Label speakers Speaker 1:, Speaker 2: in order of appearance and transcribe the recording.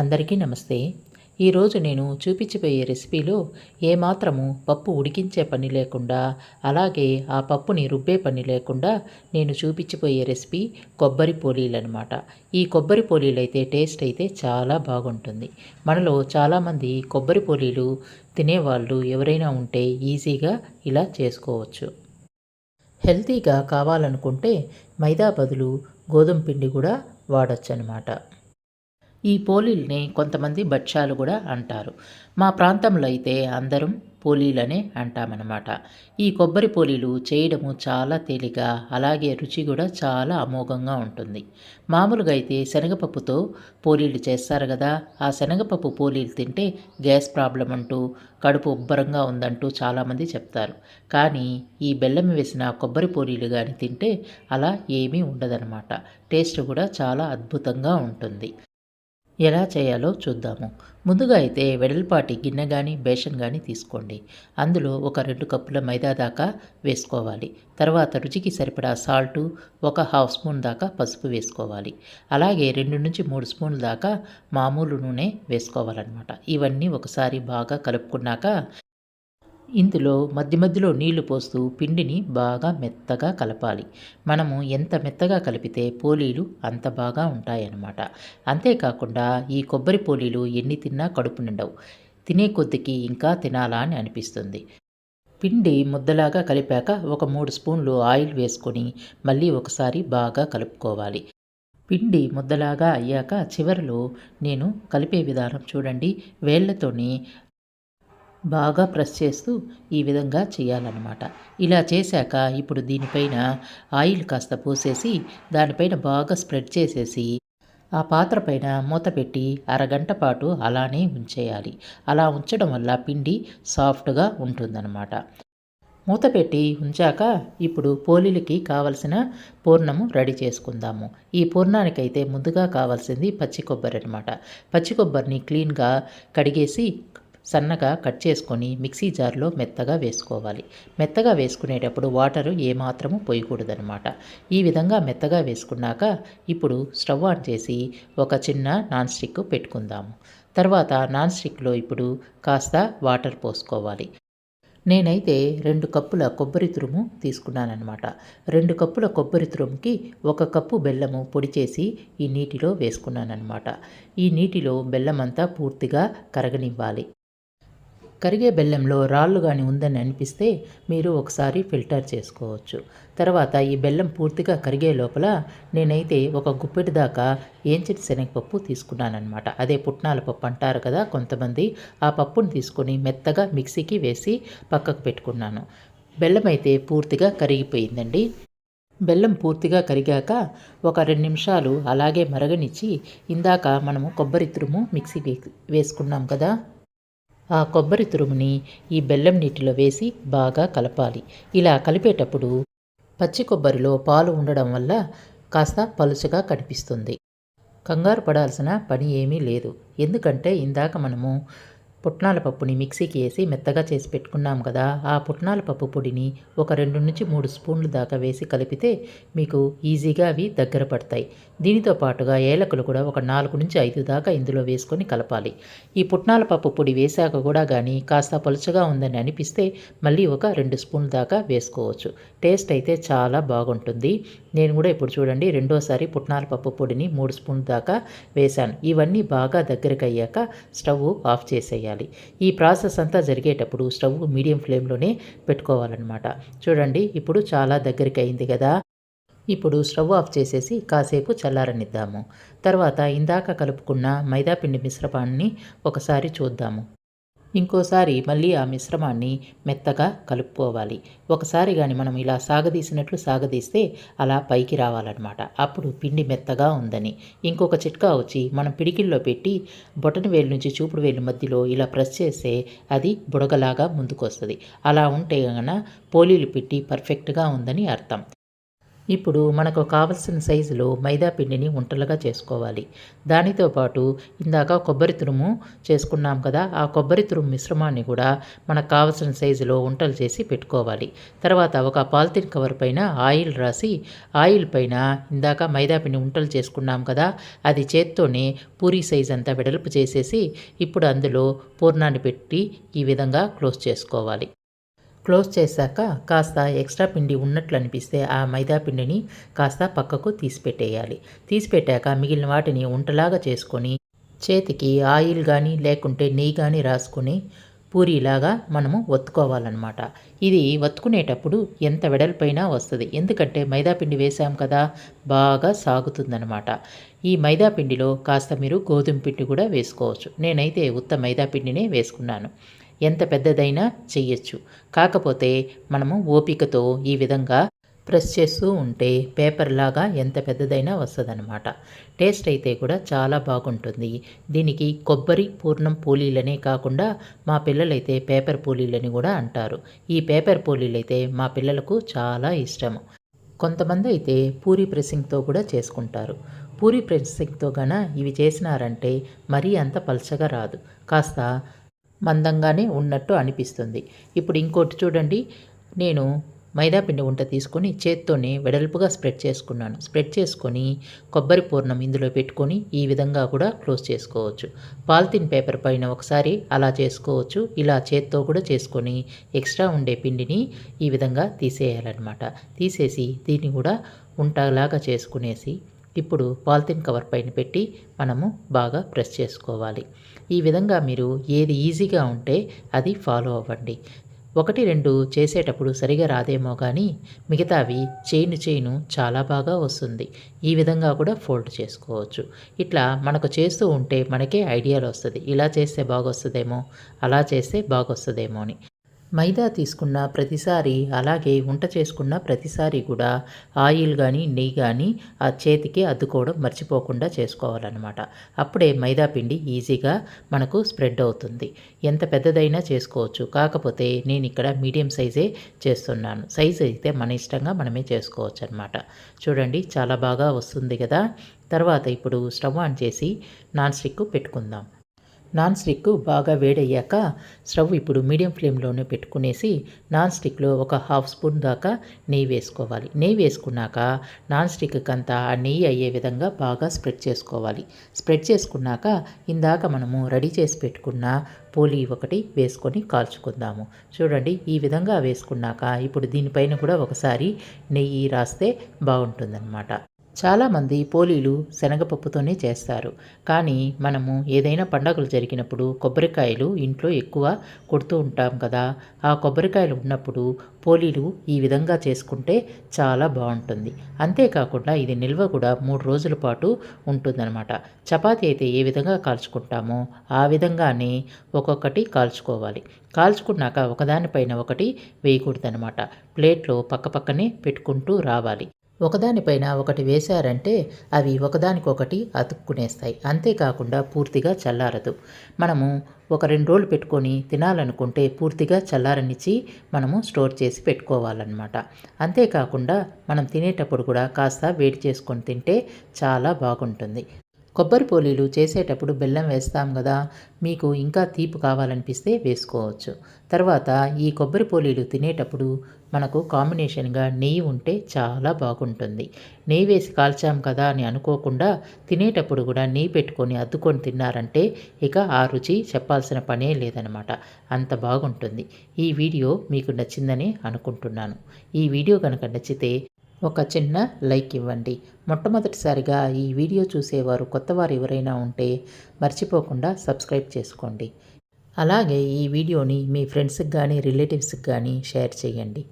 Speaker 1: అందరికీ నమస్తే. ఈరోజు నేను చూపించిపోయే రెసిపీలో ఏమాత్రము పప్పు ఉడికించే పని లేకుండా అలాగే ఆ పప్పుని రుబ్బే పని లేకుండా నేను చూపించిపోయే రెసిపీ కొబ్బరి పోలీలు అనమాట ఈ కొబ్బరి పోలీలు అయితే టేస్ట్ అయితే చాలా బాగుంటుంది. మనలో చాలామంది కొబ్బరి పోలీలు తినేవాళ్ళు ఎవరైనా ఉంటే ఈజీగా ఇలా చేసుకోవచ్చు. హెల్తీగా కావాలనుకుంటే మైదా బదులు గోధుమ పిండి కూడా వాడచ్చు అనమాట ఈ పోలీల్ని కొంతమంది బచ్చాలు కూడా అంటారు. మా ప్రాంతంలో అయితే అందరం పోలీలనే అంటామన్నమాట. ఈ కొబ్బరి పోలీలు చేయడము చాలా తేలిక అలాగే రుచి కూడా చాలా అమోఘంగా ఉంటుంది. మామూలుగా అయితే శనగపప్పుతో పోలీలు చేస్తారు కదా ఆ శనగపప్పు పోలీలు తింటే గ్యాస్ ప్రాబ్లం అంటూ కడుపు ఉబ్బరంగా ఉందంటూ చాలామంది చెప్తారు. కానీ ఈ బెల్లం వేసిన కొబ్బరి పోలీలు కానీ తింటే అలా ఏమీ ఉండదన్నమాట. టేస్ట్ కూడా చాలా అద్భుతంగా ఉంటుంది. ఎలా చేయాలో చూద్దాము. ముందుగా అయితే వెడల్పాటి గిన్నె కానీ బేషన్ కానీ తీసుకోండి. అందులో ఒక రెండు కప్పుల మైదా దాకా వేసుకోవాలి. తర్వాత రుచికి సరిపడా సాల్టు ఒక హాఫ్ స్పూన్ దాకా పసుపు వేసుకోవాలి. అలాగే రెండు నుంచి మూడు స్పూన్ల దాకా మామూలు నూనె వేసుకోవాలన్నమాట. ఇవన్నీ ఒకసారి బాగా కలుపుకున్నాక ఇందులో మధ్య మధ్యలో నీళ్ళు పోస్తూ పిండిని బాగా మెత్తగా కలపాలి. మనము ఎంత మెత్తగా కలిపితే పోలీలు అంత బాగా ఉంటాయన్నమాట. అంతేకాకుండా ఈ కొబ్బరి పోలీలు ఎన్ని తిన్నా కడుపు నిండవు. తినే కొద్దికి ఇంకా తినాలా అని అనిపిస్తుంది. పిండి ముద్దలాగా కలిపాక ఒక మూడు స్పూన్లు ఆయిల్ వేసుకొని మళ్ళీ ఒకసారి బాగా కలుపుకోవాలి. పిండి ముద్దలాగా అయ్యాక చివరిలో నేను కలిపే విధానం చూడండి. వేళ్ళతోని బాగా ప్రెస్ చేస్తూ ఈ విధంగా చేయాలన్నమాట. ఇలా చేశాక ఇప్పుడు దీనిపైన ఆయిల్ కాస్త పోసేసి దానిపైన బాగా స్ప్రెడ్ చేసేసి ఆ పాత్ర పైన మూత పెట్టి అరగంట పాటు అలానే ఉంచేయాలి. అలా ఉంచడం వల్ల పిండి సాఫ్ట్గా ఉంటుందన్నమాట. మూత పెట్టి ఉంచాక ఇప్పుడు పోలీలకి కావలసిన పూర్ణము రెడీ చేసుకుందాము. ఈ పూర్ణానికైతే ముందుగా కావాల్సింది పచ్చి కొబ్బరి అనమాట పచ్చి కొబ్బరిని క్లీన్గా కడిగేసి సన్నగా కట్ చేసుకొని మిక్సీ జార్లో మెత్తగా వేసుకోవాలి. మెత్తగా వేసుకునేటప్పుడు వాటరు ఏమాత్రము పోయకూడదనమాట ఈ విధంగా మెత్తగా వేసుకున్నాక ఇప్పుడు స్టవ్ ఆన్ చేసి ఒక చిన్న నాన్ స్టిక్ పెట్టుకుందాము. తర్వాత నాన్ స్టిక్లో ఇప్పుడు కాస్త వాటర్ పోసుకోవాలి. నేనైతే రెండు కప్పుల కొబ్బరి తురుము తీసుకున్నానమాట రెండు కప్పుల కొబ్బరి తురుముకి ఒక కప్పు బెల్లము పొడి చేసి ఈ నీటిలో వేసుకున్నానమాట ఈ నీటిలో బెల్లం అంతా పూర్తిగా కరగనివ్వాలి. కరిగే బెల్లంలో రాళ్ళు కానీ ఉందని అనిపిస్తే మీరు ఒకసారి ఫిల్టర్ చేసుకోవచ్చు. తర్వాత ఈ బెల్లం పూర్తిగా కరిగే లోపల నేనైతే ఒక గుప్పెటి దాకా ఏంచిన శనగపప్పు తీసుకున్నానమాట అదే పుట్నాల పప్పు అంటారు కదా కొంతమంది ఆ పప్పును తీసుకొని మెత్తగా మిక్సీకి వేసి పక్కకు పెట్టుకున్నాను. బెల్లం అయితే పూర్తిగా కరిగిపోయిందండి. బెల్లం పూర్తిగా కరిగాక ఒక రెండు నిమిషాలు అలాగే మరగనిచ్చి ఇందాక మనము కొబ్బరి తురుము మిక్సీ వేసుకున్నాం కదా. ఆ కొబ్బరి తురుముని ఈ బెల్లం నీటిలో వేసి బాగా కలపాలి. ఇలా కలిపేటప్పుడు పచ్చి కొబ్బరిలో పాలు ఉండడం వల్ల కాస్త పలుచగా కనిపిస్తుంది. కంగారు పడాల్సిన పని ఏమీ లేదు. ఎందుకంటే ఇందాక మనము పుట్నాల పప్పుని మిక్సీకి వేసి మెత్తగా చేసి పెట్టుకున్నాం కదా ఆ పుట్నాల పప్పు పొడిని ఒక రెండు నుంచి మూడు స్పూన్లు దాకా వేసి కలిపితే మీకు ఈజీగా అవి దగ్గర పడతాయి. దీనితో పాటుగా ఏలకులు కూడా ఒక నాలుగు నుంచి ఐదు దాకా ఇందులో వేసుకొని కలపాలి. ఈ పుట్నాల పప్పు పొడి వేశాక కూడా కానీ కాస్త పలుచగా ఉందని అనిపిస్తే మళ్ళీ ఒక రెండు స్పూన్లు దాకా వేసుకోవచ్చు. టేస్ట్ అయితే చాలా బాగుంటుంది. నేను కూడా ఇప్పుడు చూడండి రెండోసారి పుట్నాల పప్పు పొడిని మూడు స్పూన్లు దాకా వేశాను. ఇవన్నీ బాగా దగ్గరకు అయ్యాక స్టవ్ ఆఫ్ చేసేయాలి. ఈ ప్రాసెస్ అంతా జరిగేటప్పుడు స్టవ్ మీడియం ఫ్లేమ్లోనే పెట్టుకోవాలన్నమాట. చూడండి ఇప్పుడు చాలా దగ్గరికి అయింది కదా. ఇప్పుడు స్టవ్ ఆఫ్ చేసేసి కాసేపు చల్లారనిద్దాము. తర్వాత ఇందాక కలుపుకున్న మైదాపిండి మిశ్రపాన్ని ఒకసారి చూద్దాము. ఇంకోసారి మళ్ళీ ఆ మిశ్రమాన్ని మెత్తగా కలుపుకోవాలి. ఒకసారి కానీ మనం ఇలా సాగదీసినట్లు సాగదీస్తే అలా పైకి రావాలన్నమాట. అప్పుడు పిండి మెత్తగా ఉందని. ఇంకొక చిట్కా వచ్చి మనం పిడికిల్లో పెట్టి బొటన వేలు నుంచి చూపుడు వేలు మధ్యలో ఇలా ప్రెస్ చేస్తే అది బుడగలాగా ముందుకొస్తుంది. అలా ఉంటే కనుక పోలీలు పెట్టి పర్ఫెక్ట్గా ఉందని అర్థం. ఇప్పుడు మనకు కావలసిన సైజులో మైదా పిండిని ఉంటలుగా చేసుకోవాలి. దానితో పాటు ఇందాక కొబ్బరి తురుము చేసుకున్నాం కదా ఆ కొబ్బరి తురుము మిశ్రమాన్ని కూడా మనకు కావలసిన సైజులో ఉంటలు చేసి పెట్టుకోవాలి. తర్వాత ఒక పాలిథిన్ కవర్ పైన ఆయిల్ రాసి ఆయిల్ పైన ఇందాక మైదా పిండి ఉంటలు చేసుకున్నాం కదా అది చేత్తోనే పూరి సైజ్ అంతా వెడల్పు చేసేసి ఇప్పుడు అందులో పూర్ణాన్ని పెట్టి ఈ విధంగా క్లోజ్ చేసుకోవాలి. క్లోజ్ చేశాక కాస్త ఎక్స్ట్రా పిండి ఉన్నట్లు అనిపిస్తే ఆ మైదా పిండిని కాస్త పక్కకు తీసిపెట్టేయాలి. తీసిపెట్టాక మిగిలిన వాటిని ఉంటలాగా చేసుకొని చేతికి ఆయిల్ కానీ లేకుంటే నెయ్యి కానీ రాసుకొని పూరిలాగా మనము ఒత్తుకోవాలన్నమాట. ఇది ఒత్తుకునేటప్పుడు ఎంత వెడల్పైనా వస్తుంది. ఎందుకంటే మైదాపిండి వేసాం కదా బాగా సాగుతుందనమాట ఈ మైదాపిండిలో కాస్త మీరు గోధుమ పిండి కూడా వేసుకోవచ్చు. నేనైతే ఉత్త మైదాపిండినే వేసుకున్నాను. ఎంత పెద్దదైనా చెయ్యొచ్చు. కాకపోతే మనము ఓపికతో ఈ విధంగా ప్రెస్ చేస్తూ ఉంటే పేపర్ లాగా ఎంత పెద్దదైనా వస్తుందన్నమాట. టేస్ట్ అయితే కూడా చాలా బాగుంటుంది. దీనికి కొబ్బరి పూర్ణం పూలీలనే కాకుండా మా పిల్లలైతే పేపర్ పూలీలని కూడా అంటారు. ఈ పేపర్ పూలీలైతే అయితే మా పిల్లలకు చాలా ఇష్టము. కొంతమంది అయితే పూరి ప్రెస్సింగ్తో కూడా చేసుకుంటారు. పూరి ప్రెస్సింగ్తో గన ఇవి చేసినారంటే మరీ అంత పలచగా రాదు. కాస్త మందంగానే ఉన్నట్టు అనిపిస్తుంది. ఇప్పుడు ఇంకోటి చూడండి. నేను మైదాపిండి వంట తీసుకొని చేత్తోనే వెడల్పుగా స్ప్రెడ్ చేసుకున్నాను. స్ప్రెడ్ చేసుకొని కొబ్బరి పూర్ణం ఇందులో పెట్టుకొని ఈ విధంగా కూడా క్లోజ్ చేసుకోవచ్చు. పాలిథిన్ పేపర్ పైన ఒకసారి అలా చేసుకోవచ్చు. ఇలా చేత్తో కూడా చేసుకొని ఎక్స్ట్రా ఉండే పిండిని ఈ విధంగా తీసేయాలన్నమాట. తీసేసి దీన్ని కూడా ఉంటలాగా చేసుకునేసి ఇప్పుడు పాలిథిన్ కవర్ పైన పెట్టి మనము బాగా ప్రెస్ చేసుకోవాలి. ఈ విధంగా మీరు ఏది ఈజీగా ఉంటే అది ఫాలో అవ్వండి. ఒకటి రెండు చేసేటప్పుడు సరిగా రాదేమో కానీ మిగతావి చేయిను చేయిను చాలా బాగా వస్తుంది. ఈ విధంగా కూడా ఫోల్డ్ చేసుకోవచ్చు. ఇట్లా మనకు చేస్తూ ఉంటే మనకే ఐడియాలు వస్తుంది. ఇలా చేస్తే బాగొస్తుందేమో అలా చేస్తే బాగొస్తుందేమో అని. మైదా తీసుకున్న ప్రతిసారి అలాగే వంట చేసుకున్న ప్రతిసారి కూడా ఆయిల్ కానీ నెయ్యి కానీ ఆ చేతికి అద్దుకోవడం మర్చిపోకుండా చేసుకోవాలన్నమాట. అప్పుడే మైదా పిండి ఈజీగా మనకు స్ప్రెడ్ అవుతుంది. ఎంత పెద్దదైనా చేసుకోవచ్చు. కాకపోతే నేను ఇక్కడ మీడియం సైజే చేస్తున్నాను. సైజ్ అయితే మన ఇష్టంగా మనమే చేసుకోవచ్చు అనమాట చూడండి చాలా బాగా వస్తుంది కదా. తర్వాత ఇప్పుడు స్టవ్ ఆన్ చేసి నాన్ స్టిక్ పెట్టుకుందాం. నాన్ స్టిక్ బాగా వేడయ్యాక స్టవ్ ఇప్పుడు మీడియం ఫ్లేమ్లోనే పెట్టుకునేసి నాన్ స్టిక్లో ఒక హాఫ్ స్పూన్ దాకా నెయ్యి వేసుకోవాలి. నెయ్యి వేసుకున్నాక నాన్ స్టిక్ అంతా ఆ నెయ్యి అయ్యే విధంగా బాగా స్ప్రెడ్ చేసుకోవాలి. స్ప్రెడ్ చేసుకున్నాక ఇందాక మనము రెడీ చేసి పెట్టుకున్న పోలి ఒకటి వేసుకొని కాల్చుకుందాము. చూడండి ఈ విధంగా వేసుకున్నాక ఇప్పుడు దీనిపైన కూడా ఒకసారి నెయ్యి రాస్తే బాగుంటుందన్నమాట. చాలామంది పోలీలు శనగపప్పుతోనే చేస్తారు. కానీ మనము ఏదైనా పండగలు జరిగినప్పుడు కొబ్బరికాయలు ఇంట్లో ఎక్కువ కొడుతూ ఉంటాం కదా. ఆ కొబ్బరికాయలు ఉన్నప్పుడు పోలీలు ఈ విధంగా చేసుకుంటే చాలా బాగుంటుంది. అంతేకాకుండా ఇది నిల్వ కూడా మూడు రోజుల పాటు ఉంటుందన్నమాట. చపాతి అయితే ఏ విధంగా కాల్చుకుంటామో ఆ విధంగానే ఒక్కొక్కటి కాల్చుకోవాలి. కాల్చుకున్నాక ఒకదానిపైన ఒకటి వేయకూడదనమాట ప్లేట్లో పక్కపక్కనే పెట్టుకుంటూ రావాలి. ఒకదానిపైన ఒకటి వేశారంటే అవి ఒకదానికొకటి అతుక్కునేస్తాయి. అంతేకాకుండా పూర్తిగా చల్లారదు. మనము ఒక రెండు రోజులు పెట్టుకొని తినాలనుకుంటే పూర్తిగా చల్లారనిచ్చి మనము స్టోర్ చేసి పెట్టుకోవాలన్నమాట. అంతేకాకుండా మనం తినేటప్పుడు కూడా కాస్త వేడి చేసుకొని తింటే చాలా బాగుంటుంది. కొబ్బరి పోలీలు చేసేటప్పుడు బెల్లం వేస్తాం కదా మీకు ఇంకా తీపి కావాలనిపిస్తే వేసుకోవచ్చు. తర్వాత ఈ కొబ్బరి పోలీలు తినేటప్పుడు మనకు కాంబినేషన్గా నెయ్యి ఉంటే చాలా బాగుంటుంది. నెయ్యి వేసి కాల్చాం కదా అని అనుకోకుండా తినేటప్పుడు కూడా నెయ్యి పెట్టుకొని అద్దుకొని తిన్నారంటే ఇక ఆ రుచి చెప్పాల్సిన పనే లేదనమాట. అంత బాగుంటుంది. ఈ వీడియో మీకు నచ్చిందని అనుకుంటున్నాను. ఈ వీడియో కనుక నచ్చితే ఒక చిన్న లైక్ ఇవ్వండి. మొట్టమొదటిసారిగా ఈ వీడియో చూసేవారు కొత్తవారు ఎవరైనా ఉంటే మర్చిపోకుండా సబ్స్క్రైబ్ చేసుకోండి. అలాగే ఈ వీడియోని మీ ఫ్రెండ్స్కి కానీ రిలేటివ్స్కి కానీ షేర్ చేయండి.